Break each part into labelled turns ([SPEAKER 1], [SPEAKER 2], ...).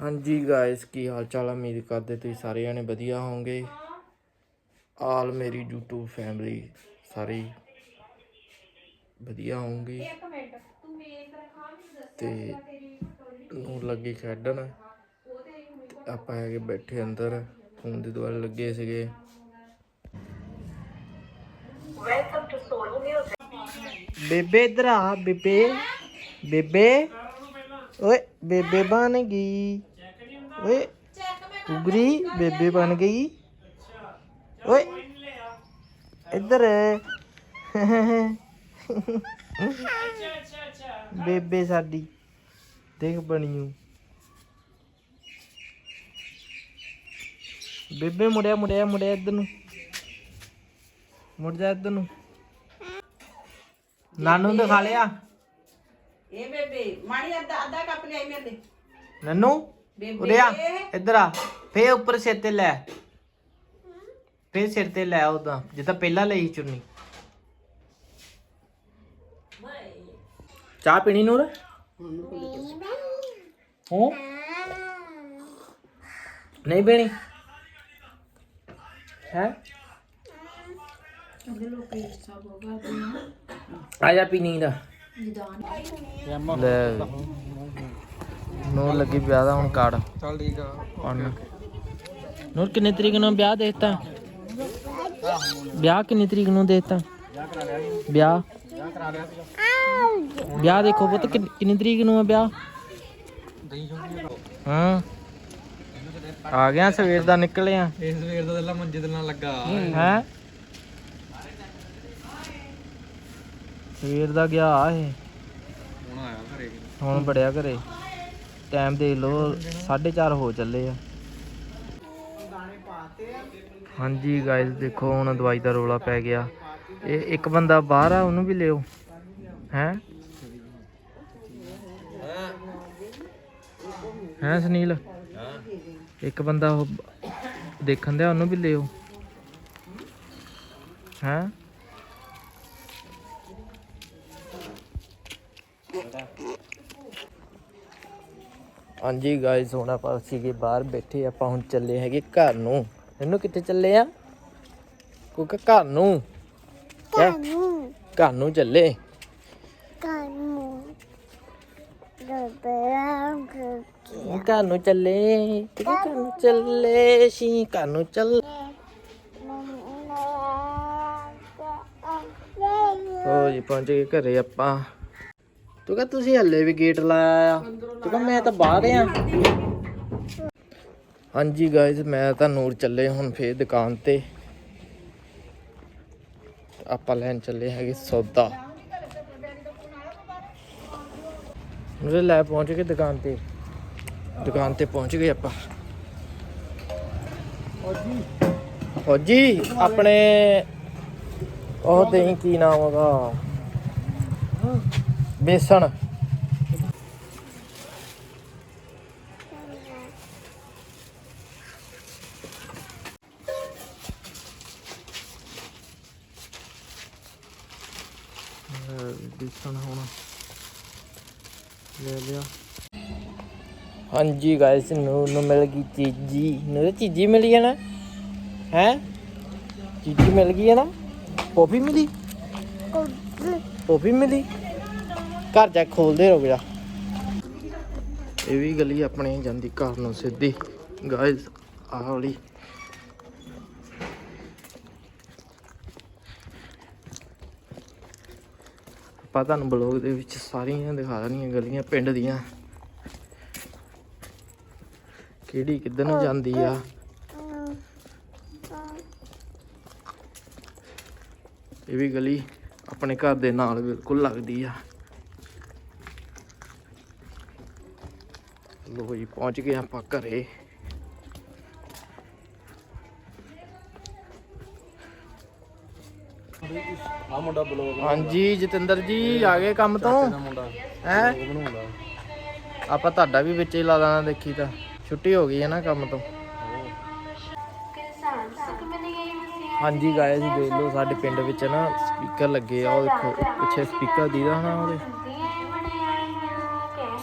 [SPEAKER 1] ਹਾਂਜੀ ਗਾਇਸ ਕੀ ਹਾਲ ਚਾਲ ਆ? ਉਮੀਦ ਕਰਦੇ ਤੁਸੀਂ ਸਾਰੇ ਜਣੇ ਵਧੀਆ ਹੋਵੋਗੇ। ਆਲ ਮੇਰੀ YouTube ਫੈਮਿਲੀ ਸਾਰੇ ਵਧੀਆ ਹੋਵੋਗੇ। ਤੇ ਨੂੰ ਲੱਗੀ ਖੇਡਣ। ਆਪਾਂ ਹੈਗੇ ਬੈਠੇ ਅੰਦਰ ਫੋਨ ਦੇ ਦੁਆਲੇ ਲੱਗੇ ਸੀਗੇ। ਬੇਬੇ ਇਧਰ ਆ ਬੇਬੇ ਬੇਬੇ। ਓਏ, ਬੇਬੇ ਬਣ ਗਈ। ਓਏ, ਉਗਰੀ ਬੇਬੇ ਬਣ ਗਈ। ਓਏ, ਇੱਧਰ। ਬੇਬੇ ਸਾਡੀ, ਦੇਖ ਬਣੀਓ। ਬੇਬੇ ਮੁੜਿਆ ਮੁੜਿਆ ਮੁੜਿਆ ਇੱਧਰ ਨੂੰ। ਮੁੜ ਜਾ ਇੱਧਰ ਨੂੰ। ਨਾਨੂ ਨੂੰ ਦਿਖਾ ਲਿਆ।
[SPEAKER 2] ਇਹ ਬੇਬੇ ਮਾਣੀ ਅੱਧਾ ਅੱਧਾ ਕੱਪ ਲਿਆਈ ਮੇਰੇ ਲਈ।
[SPEAKER 1] ਨੰਨੂ
[SPEAKER 2] ਬੇਬੇ।
[SPEAKER 1] ਉਰੇ ਆ ਇੱਧਰ ਆ। ਫੇਰ ਉੱਪਰ ਸਿਰ ਤੇ ਲੈ। ਫੇਰ ਸਿਰ ਤੇ ਲੈ ਉਹਦਾ ਜਿੱਦਾਂ ਪਹਿਲਾਂ ਲਈ ਚੁੰਨੀ। ਚਾਹ ਪੀਣੀ ਨੂਰ? ਹੋ? ਨਹੀਂ ਪੀਣੀ? ਹੈ? ਆ ਜਾ ਪੀਣੀ ਦਾ ਲੈ ਨੂਰ ਲੱਗੀ ਵਿਆਹ ਦਾ ਹੁਣ ਕਾਰਡ।
[SPEAKER 3] ਚੱਲ ਠੀਕ ਆ।
[SPEAKER 1] ਪੜਨ ਨੂਰ ਕਿੰਨੇ ਤਰੀਕ ਨੂੰ ਵਿਆਹ ਦੇਤਾ? ਵਿਆਹ ਕਿੰਨੀ ਤਰੀਕ ਨੂੰ ਦੇਤਾ? ਵਿਆਹ। ਵਿਆਹ ਦੇਖੋ ਪੁੱਤ ਕਿੰਨ- ਤਰੀਕ ਨੂੰ ਆ ਵਿਆਹ? ਹਾਂ। ਆ ਗਿਆ ਸਵੇਰ ਦਾ ਨਿਕਲਿਆ
[SPEAKER 3] ਇਸ ਸਵੇਰ ਦਾ ਦਿੱਲਾ ਮੰਜੇ ਦੇ ਨਾਲ ਲੱਗਾ।
[SPEAKER 1] ਹੈ? ਸਵੇਰ ਦਾ ਗਿਆ ਇਹ।
[SPEAKER 3] ਹੁਣ ਆਇਆ ਘਰੇ
[SPEAKER 1] ਹੁਣ ਬੜਿਆ ਘਰੇ। ਟਾਈਮ ਦੇਖ ਲਓ 4:30 ਹੋ ਚੱਲੇ ਆ। ਹਾਂਜੀ ਗਾਇਸ ਦੇਖੋ ਹੁਣ ਦਵਾਈ ਦਾ ਰੋਲਾ ਪੈ ਗਿਆ। ਇਹ ਇੱਕ ਬੰਦਾ ਬਾਹਰ ਆ ਉਹਨੂੰ ਵੀ ਲਿਓ। ਹੈ? ਹੈ ਸੁਨੀਲ? ਇੱਕ ਬੰਦਾ ਉਹ ਦੇਖਣ ਦਿਆ ਉਹਨੂੰ ਵੀ ਲਿਓ। ਹੈ? ਹਾਂਜੀ ਗਾਇਸ ਹੁਣ ਆਪਾਂ ਸੀਗੇ ਬਾਹਰ ਬੈਠੇ ਆਪਾਂ ਹੁਣ ਚੱਲੇ ਹੈਗੇ ਘਰ ਨੂੰ। ਇਹਨੂੰ ਕਿੱਥੇ ਚੱਲੇ ਆ? ਕਿਉਂਕਿ ਘਰ ਨੂੰ। ਕਿਆ? ਘਰ ਨੂੰ ਚੱਲੇ। ਘਰ ਨੂੰ। ਚੱਲੇ। ਘਰ ਨੂੰ ਚੱਲੇ। ਸੀ ਘਰ ਨੂੰ ਚੱਲ। ਹੋ ਜੀ ਪਹੁੰਚ ਗਏ ਘਰੇ ਆਪਾਂ। ਤੂੰ ਕਹ ਤੁਸੀਂ ਹੱਲੇ ਵੀ ਗੇਟ ਲਾਇਆ ਆ। ਤੂੰ ਕਹ ਮੈਂ ਤਾਂ ਬਾਹਰ ਆ। ਹਾਂਜੀ ਗਾਇਜ਼ ਮੈਂ ਤਾਂ ਨੂਰ ਚੱਲੇ ਹੁਣ ਫੇਰ ਦੁਕਾਨ ਤੇ। ਆਪਾਂ ਲੈਣ ਚੱਲੇ ਹੈਗੇ ਸੌਦਾ। ਮੁਝੇ ਲੈ ਪਹੁੰਚ ਗਏ ਦੁਕਾਨ ਤੇ। ਦੁਕਾਨ ਤੇ ਪਹੁੰਚ ਗਏ ਆਪਾਂ। ਫੌਜੀ। ਆਪਣੇ ਉਹ ਤੇ ਕੀ ਨਾਮ ਉਹਦਾ ਬੇਸਣ। ਬੇਸਣ ਹੁਣ। ਲੈ ਲਿਆ। ਹਾਂਜੀ ਗਾਇਸ ਨੂੰ ਨੂੰ ਮਿਲ ਗਈ ਚੀਜੀ। ਨੂੰ ਚੀਜੀ ਮਿਲੀ ਹੈ ਨਾ? ਹੈ? ਚੀਜੀ ਮਿਲ ਗਈ ਹੈ ਨਾ? ਪੋਪੀ ਮਿਲੀ? ਪੋਪੀ ਮਿਲੀ? ਘਰ ਜਾ ਕੇ ਖੋਲਦੇ ਰੁਕ ਜਾ ਇਹ ਵੀ ਗਲੀ ਆਪਣੇ ਜਾਂਦੀ, ਘਰ ਨੂੰ ਸਿੱਧੀ। ਗਾਇਸ ਆਹ ਵਾਲੀ। ਆਪਾਂ ਤੁਹਾਨੂੰ ਬਲੌਗ ਦੇ ਵਿੱਚ ਸਾਰੀਆਂ ਦਿਖਾ ਦੇਣੀਆਂ ਗਲੀਆਂ, ਪਿੰਡ ਦੀਆਂ। ਕਿਹੜੀ ਕਿੱਧਰ ਨੂੰ ਜਾਂਦੀ ਆ? ਇਹ ਵੀ ਗਲੀ ਆਪਣੇ ਘਰ ਦੇ ਨਾਲ ਬਿਲਕੁਲ ਲੱਗਦੀ ਆ। ਲੋ ਜੀ ਪਹੁੰਚ ਗਏ ਆਪਾਂ ਘਰੇ।
[SPEAKER 3] ਆ ਮੁੰਡਾ ਬਲੌਗ
[SPEAKER 1] ਹਾਂਜੀ ਜਤਿੰਦਰ ਜੀ ਆ ਗਏ ਕੰਮ ਤੋਂ?
[SPEAKER 3] ਮੁੰਡਾ।
[SPEAKER 1] ਹੈ?
[SPEAKER 3] ਬਣਾਉਂਦਾ।
[SPEAKER 1] ਆਪਾਂ ਤੁਹਾਡਾ ਵੀ ਵਿੱਚ ਹੀ ਲਾ ਦੇਣਾ ਦੇਖੀ ਤਾਂ। ਛੁੱਟੀ ਹੋ ਗਈ ਹੈ ਨਾ ਕੰਮ ਤੋਂ। ਹਾਂਜੀ ਗਾਇਸ ਦੇਖ ਲਓ ਸਾਡੇ ਪਿੰਡ ਵਿੱਚ ਨਾ ਸਪੀਕਰ ਲੱਗੇ ਆ ਉਹ ਦੇਖੋ ਪਿੱਛੇ ਸਪੀਕਰ ਦੀਦਾ ਹਨਾ ਉਹਦੇ।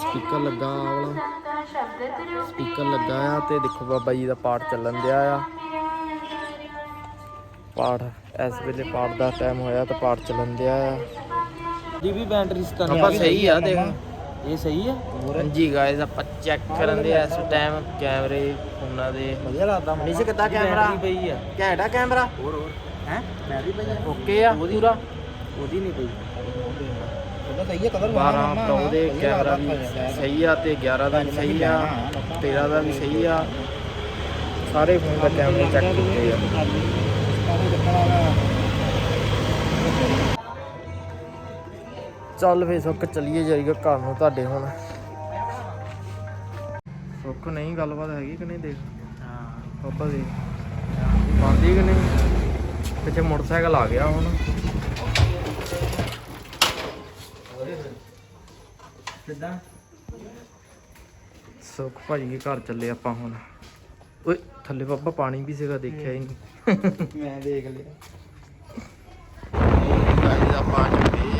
[SPEAKER 1] ਸਪੀਕਰ ਲੱਗਾ ਆਹ ਵਾਲਾ। ਸਪੀਕਰ ਲੱਗਾ ਆ ਤੇ ਦੇਖੋ ਬਾਬਾ ਜੀ ਦਾ ਪਾਠ ਚੱਲਣ ਦਿਆ ਆ। ਪਾਠ ਇਸ ਵੇਲੇ ਪਾਠ ਦਾ ਟਾਈਮ ਹੋਇਆ ਤਾਂ ਪਾਠ ਚੱਲਣ ਦਿਆ ਆ।
[SPEAKER 4] ਦੀ ਵੀ ਬੈਟਰੀ ਸਤਾਂ
[SPEAKER 1] ਆਪਾਂ ਸਹੀ ਆ ਦੇਖ।
[SPEAKER 4] ਇਹ ਸਹੀ ਆ?
[SPEAKER 1] ਹਾਂਜੀ ਗਾਇਸ ਆਪਾਂ ਚੈੱਕ ਕਰਨ ਦੇ ਇਸ ਟਾਈਮ ਕੈਮਰੇ ਫੋਨਾਂ ਦੇ।
[SPEAKER 4] ਵਧੀਆ ਲੱਗਦਾ
[SPEAKER 1] ਨੀਚੇ ਕਿੱਦਾਂ ਕੈਮਰਾ
[SPEAKER 4] ਪਈ ਆ।
[SPEAKER 1] ਘੈਂਟਾ ਕੈਮਰਾ
[SPEAKER 4] ਹੋਰ ਹੋਰ। ਹੈ? ਮੈਂ ਵੀ ਪਈ ਆ।
[SPEAKER 1] ਓਕੇ ਆ। ਪੂਰਾ
[SPEAKER 4] ਉਹਦੀ ਨਹੀਂ ਪਈ। ਉਹਦਾ ਸਹੀ ਆ ਕਲਰ
[SPEAKER 1] 12 ਪ੍ਰੋ ਦੇ ਕੈਮਰਾ ਵੀ ਸਹੀ ਆ ਤੇ 11 ਦਾ ਵੀ ਸਹੀ ਆ 13 ਦਾ ਵੀ ਸਹੀ ਆ। ਸਾਰੇ ਫੋਨ ਦਾ ਕੈਮਰਾ ਚੈੱਕ ਕੀਤੇ ਆ। ਚੱਲ ਫੇ ਸੁੱਕ ਚਲੀਏ ਜਾਈਏ ਘਰ ਨੂੰ ਤੁਹਾਡੇ ਹੁਣ। ਸੁੱਕ ਨਹੀਂ ਗੱਲਬਾਤ ਹੈਗੀ ਕਿ ਨਹੀਂ ਦੇਖ?
[SPEAKER 4] ਹਾਂ।
[SPEAKER 1] ਪਾਪਾ ਦੇ ਬੰਦੀ ਕਿ ਨਹੀਂ? ਪਿੱਛੇ ਮੋਟਰਸਾਈਕਲ ਆ ਗਿਆ ਹੁਣ।
[SPEAKER 4] ਕਿੱਦਾਂ?
[SPEAKER 1] ਸੁੱਖ ਭਾਜੀ ਦੇ ਘਰ ਚੱਲੇ ਆਪਾਂ ਹੁਣ। ਓਏ ਥੱਲੇ ਪਾਪਾ ਪਾਣੀ ਵੀ ਸੀਗਾ ਦੇਖਿਆ ਹੀ ਨਹੀਂ।
[SPEAKER 4] ਮੈਂ ਦੇਖ ਲਿਆ।
[SPEAKER 1] ਗਾਇਸ ਆਪਾਂ ਚੱਲੇ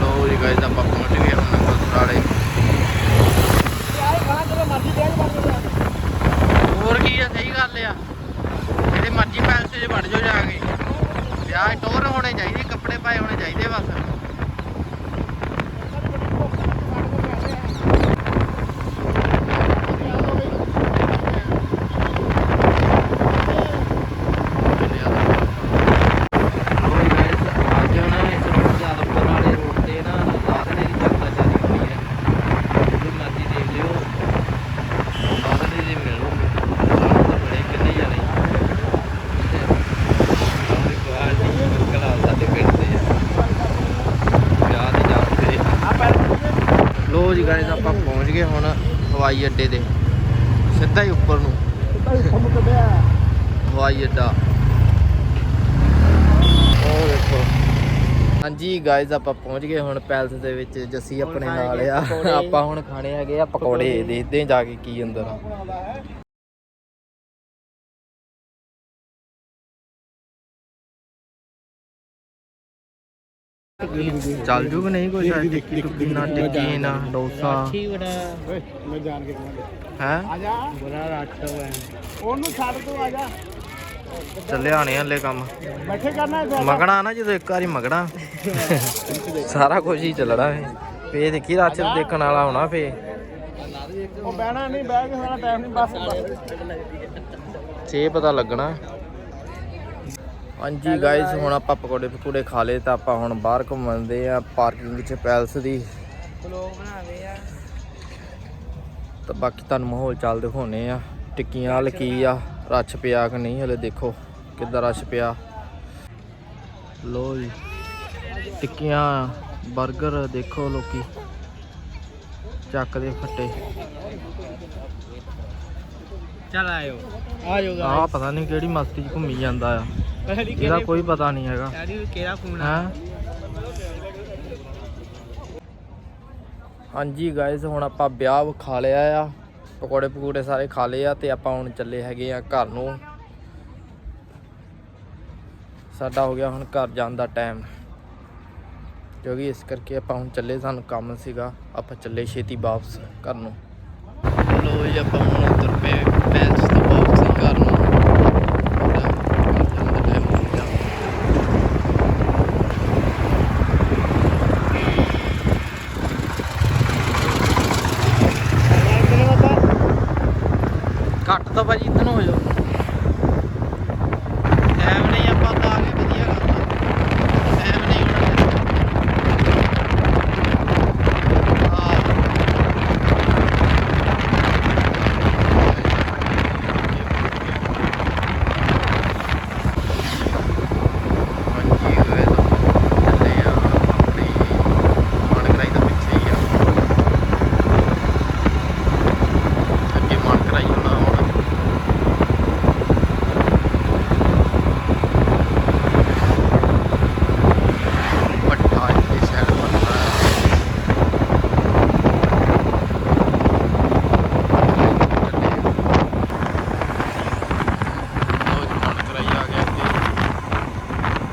[SPEAKER 1] ਲੋ ਜੀ ਗਾਇਸ ਆਪਾਂ ਪਹੁੰਚ ਗਏ ਹੁਣ ਗੁਰਦੁਆਰੇ ਹੋਰ ਕੀ ਆ ਸਹੀ ਗੱਲ ਆ ਜਿਹੜੇ ਮਰਜ਼ੀ ਪੈਲਸੇ 'ਚ ਵੜ ਜਾਓ ਜਾ ਕੇ। ਵਿਆਹ 'ਚ ਟੋਰ ਹੋਣੇ ਚਾਹੀਦੇ, ਕੱਪੜੇ ਪਾਏ ਹੋਣੇ ਚਾਹੀਦੇ ਬਸ ਕੋਈ ਗਾਇਸ ਅੱਜ ਨਾ ਇਸ ਰੋਡ ਜਾਦਵਪੁਰ ਵਾਲੇ ਰੋਡ ਤੇ ਨਾ ਲਾਦਨੇ ਦੀ ਚਰਚਾ ਚੱਲੀ ਹੋਈ ਹੈ ਜਦੋਂ ਮਰਜ਼ੀ ਦੇਖ ਲਿਓ ਲਾਦਨੇ ਦੇ ਮਿਲੋਗੇ ਸਾਨੂੰ ਤਾਂ ਬੜੇ ਕਿੰਨੇ ਜਾਣੇ ਉਹਦੇ ਕੋਲ ਦੀ ਮੁਸ਼ਕਲ ਸਾਡੇ ਪਿੰਡ ਦੇ ਆ ਵਿਆਹ ਦੇ ਜਾਂਦੇ ਲੋ ਜੀ ਗਾਇਸ ਆਪਾਂ ਪਹੁੰਚ ਗਏ ਹੁਣ ਹਵਾਈ ਅੱਡੇ ਤੇ। ਸਿੱਧਾ ਹੀ ਉੱਪਰ ਨੂੰ। ਹਵਾਈ ਅੱਡਾ। ਉਹ ਦੇਖੋ। ਹਾਂਜੀ ਗਾਇਜ਼ ਆਪਾਂ ਪਹੁੰਚ ਗਏ ਹੁਣ ਪੈਲਸ ਦੇ ਵਿੱਚ ਜੱਸੀ ਆਪਣੇ ਨਾਲ ਆ ਆਪਾਂ ਹੁਣ ਖਾਣੇ ਹੈਗੇ ਆ ਪਕੌੜੇ। ਦੇਖਦੇ ਜਾ ਕੇ ਕੀ ਅੰਦਰ ਆ। ਚੱਲ ਜੂਗਾ ਨਹੀਂ ਕੁਛ ਟਿੱਕੀ ਟੁੱਕੀ ਨਾ ਟਿੱਕੀ ਨਾ ਡੋਸਾ।
[SPEAKER 4] ਮੈਂ ਜਾਣ ਕੇ ਕਹਾਂਗਾ।
[SPEAKER 1] ਹੈ?
[SPEAKER 4] ਆ ਜਾ। ਬੁਰਾ ਰੱਟ ਹੋਇਆ ਉਹਨੂੰ ਛੱਡ ਤੂੰ ਆ ਜਾ।
[SPEAKER 1] ਚੱਲਿਆ ਨਹੀਂ ਹਲੇ ਕੰਮ।
[SPEAKER 4] ਬੈਠੇ ਕਰਨਾ
[SPEAKER 1] ਮਗਣਾ ਨਾ ਜਦੋਂ ਇੱਕ ਵਾਰੀ ਮਗਣਾ। ਸਾਰਾ ਕੁਝ ਹੀ ਚੱਲਣਾ ਹੈ। ਫੇ ਦੇਖੀ ਰਾਤ ਚ ਦੇਖਣ ਵਾਲਾ ਹੋਣਾ ਫੇ
[SPEAKER 4] ਉਹ ਬਹਿਣਾ ਨਹੀਂ ਬਹਿ ਕੇ ਸਾਰਾ ਟਾਈਮ ਨਹੀਂ ਬਸ
[SPEAKER 1] ਛੇ ਪਤਾ ਲੱਗਣਾ। ਹਾਂਜੀ ਗਾਇਸ ਹੁਣ ਆਪਾਂ ਪਕੌੜੇ ਪਕੌੜੇ ਖਾ ਲਏ ਤਾਂ ਆਪਾਂ ਹੁਣ ਬਾਹਰ ਘੁੰਮਣਦੇ ਆ ਪਾਰਕਿੰਗ ਚ ਪੈਲਸ ਦੀ।
[SPEAKER 4] ਬਲੌਗ ਬਣਾਵੇ ਆ।
[SPEAKER 1] ਤਾਂ ਬਾਕੀ ਤੁਹਾਨੂੰ ਮਾਹੌਲ ਚੱਲ ਦਿਖਾਉਨੇ ਆ ਟਿੱਕੀਆਂ ਹਾਲ ਕੀ ਆ ਰਸ਼ ਪਿਆ ਕਿ ਨਹੀਂ ਹਲੇ ਦੇਖੋ ਕਿੱਦਾਂ ਰਸ਼ ਪਿਆ। ਲੋ ਜੀ ਟਿੱਕੀਆਂ 버ਗਰ ਦੇਖੋ ਲੋਕੀ। ਚੱਕਦੇ ਫੱਟੇ।
[SPEAKER 4] ਚਲ ਆਇਓ। ਆ ਜਾਓ
[SPEAKER 1] ਆਹ ਪਤਾ ਨਹੀਂ ਕਿਹੜੀ ਮਸਤੀ 'ਚ ਘੁੰਮੀ ਜਾਂਦਾ ਆ। ਇਹਦਾ ਕੋਈ ਪਤਾ ਨਹੀਂ ਹੈਗਾ।
[SPEAKER 4] ਯਾਰੀ ਕਿਹੜਾ ਫੋਨ ਆ?
[SPEAKER 1] ਹਾਂ? ਹਾਂਜੀ ਗਾਇਸ ਹੁਣ ਆਪਾਂ ਵਿਆਹ ਖਾ ਲਿਆ ਆ। ਪਕੌੜੇ ਪਕੂੜੇ ਸਾਰੇ ਖਾ ਲਏ ਆ ਤੇ ਆਪਾਂ ਹੁਣ ਚੱਲੇ ਹੈਗੇ ਆ ਘਰ ਨੂੰ। ਸਾਡਾ ਹੋ ਗਿਆ ਹੁਣ ਘਰ ਜਾਣ ਦਾ ਟਾਈਮ ਕਿਉਂਕਿ ਇਸ ਕਰਕੇ ਆਪਾਂ ਹੁਣ ਚੱਲੇ ਸਾਨੂੰ ਕੰਮ ਸੀਗਾ। ਆਪਾਂ ਚੱਲੇ ਛੇਤੀ ਵਾਪਸ ਘਰ ਨੂੰ। ਲੋ ਜੀ ਆਪਾਂ ਹੁਣ ਉਧਰ ਪਏ ਪੈਲਸ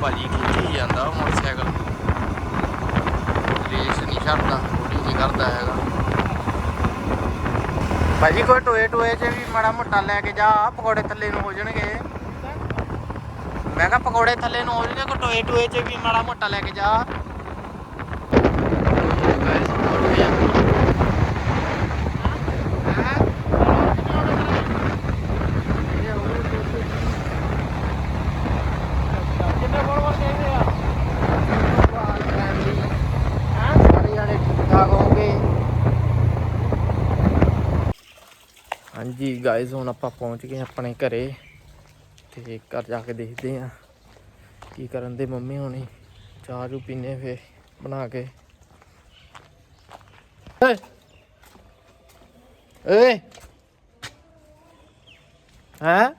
[SPEAKER 1] ਭਾਜੀ ਖਿੱਚੀ ਜਾਂਦਾ ਮੋਟਰਸਾਈਕਲ ਰੇਸ ਨਹੀਂ ਛੱਡਦਾ ਕੋਈ ਨਹੀਂ ਕਰਦਾ ਹੈਗਾ। ਭਾਜੀ ਕੋਈ ਟੋਏ ਟੋਏ 'ਚ ਵੀ ਮਾੜਾ ਮੋਟਾ ਲੈ ਕੇ ਜਾ ਪਕੌੜੇ ਥੱਲੇ ਨੂੰ ਹੋ ਜਾਣਗੇ। ਮੈਂ ਕਿਹਾ ਪਕੌੜੇ ਥੱਲੇ ਨੂੰ ਹੋ ਜਾਣਗੇ, ਕੋਈ ਟੋਏ ਟੋਏ 'ਚ ਵੀ ਮਾੜਾ ਮੋਟਾ ਲੈ ਕੇ ਜਾ। ਹਾਂਜੀ ਗਾਇਜ਼ ਹੁਣ ਆਪਾਂ ਪਹੁੰਚ ਗਏ ਆਪਣੇ ਘਰੇ ਤੇ ਘਰ ਜਾ ਕੇ ਦੇਖਦੇ ਆ ਕੀ ਕਰਨ ਦੇ ਮੰਮੀ ਹੋਣੀ। ਚਾਹ ਚੂ ਪੀਨੇ ਫੇ ਬਣਾ ਕੇ। ਏ ਓਏ! ਹੈ?